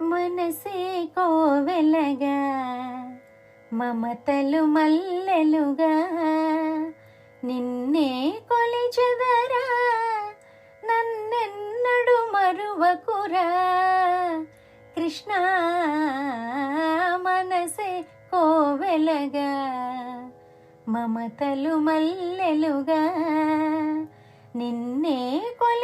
మనసే కోవెలగా మమతలు మల్లెలుగా నిన్నే కొలిచెదరా నన్నెన్నడు మరువకురా. కృష్ణ మనసే కోవెలగా మమతలు మల్లెలుగా నిన్నే కొలి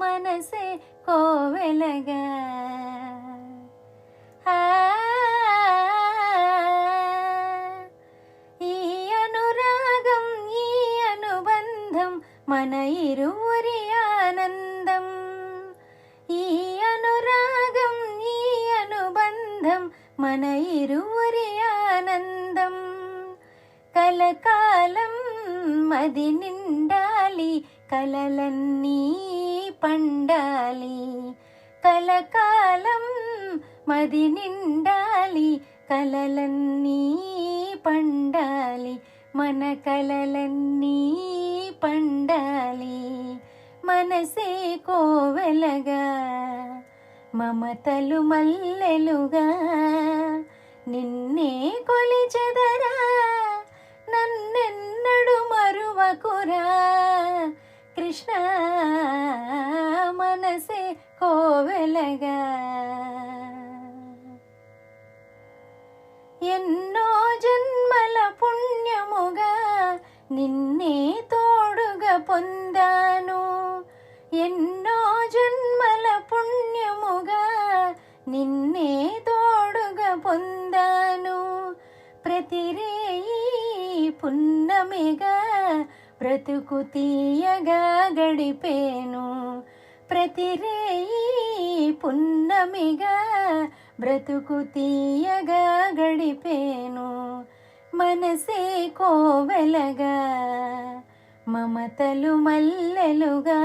മനസ്സേ കോവലക. ഈ അനുരാഗം ഈ അനുബന്ധം മനയിരുവരി ആനന്ദം ഈ അനുരാഗം ഈ അനുബന്ധം മനയിരുവരി ആനന്ദം കലകാലം മതി നിന്ന పండాలి కలలన్నీ పండాలి. కలకాలం మది నిండాలి కలలన్నీ పండాలి. మన కలలన్నీ పండాలి. మనసే కోవెలగా మమతలు మల్లెలుగా. నిన్నే కొలిచెదరా నన్నెన్నడు మరువకురా. కృష్ణ మనసే కోవెలగా ఎన్నో జన్మల పుణ్యముగా నిన్నే తోడుగా పొందాను ఎన్నో జన్మల పుణ్యముగా నిన్నే తోడుగా పొందాను ప్రతిరేయి పున్నమిగా బ్రతుకు తీయగా గడిపేను. ప్రతిరేయి పున్నమిగా బ్రతుకు తీయగా గడిపేను. మనసే కోవెలగా మమతలు మల్లెలుగా.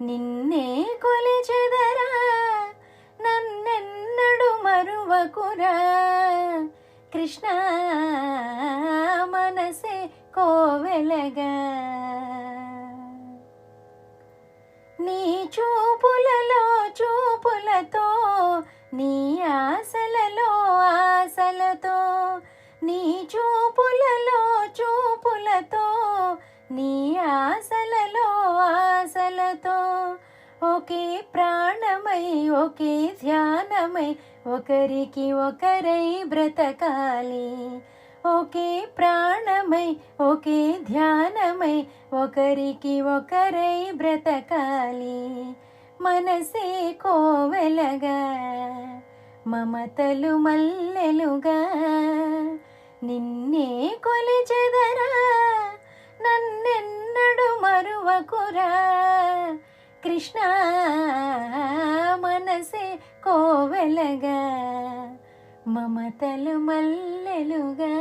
నిన్నే కొలిచెదరా నన్నెన్నడు మరువకురా. కృష్ణ కోవెలగా. నీ చూపులలో చూపులతో నీ ఆశలలో ఆశలతో నీ చూపులలో చూపులతో నీ ఆశలలో ఆశలతో. ఒకే ప్రాణమై ఒకే ధ్యానమై ఒకరికి ఒకరై బ్రతకాలి. ఒకే ప్రాణమై ఒకే ధ్యానమై ఒకరికి ఒకరై బ్రతకాలి. మనసే కోవెలగా మమతలు మల్లెలుగా. నిన్నే కొలిచెదరా నన్నెన్నడు మరువకురా. కృష్ణ మనసే కోవెలగా. మమతలు మల్లెలుగా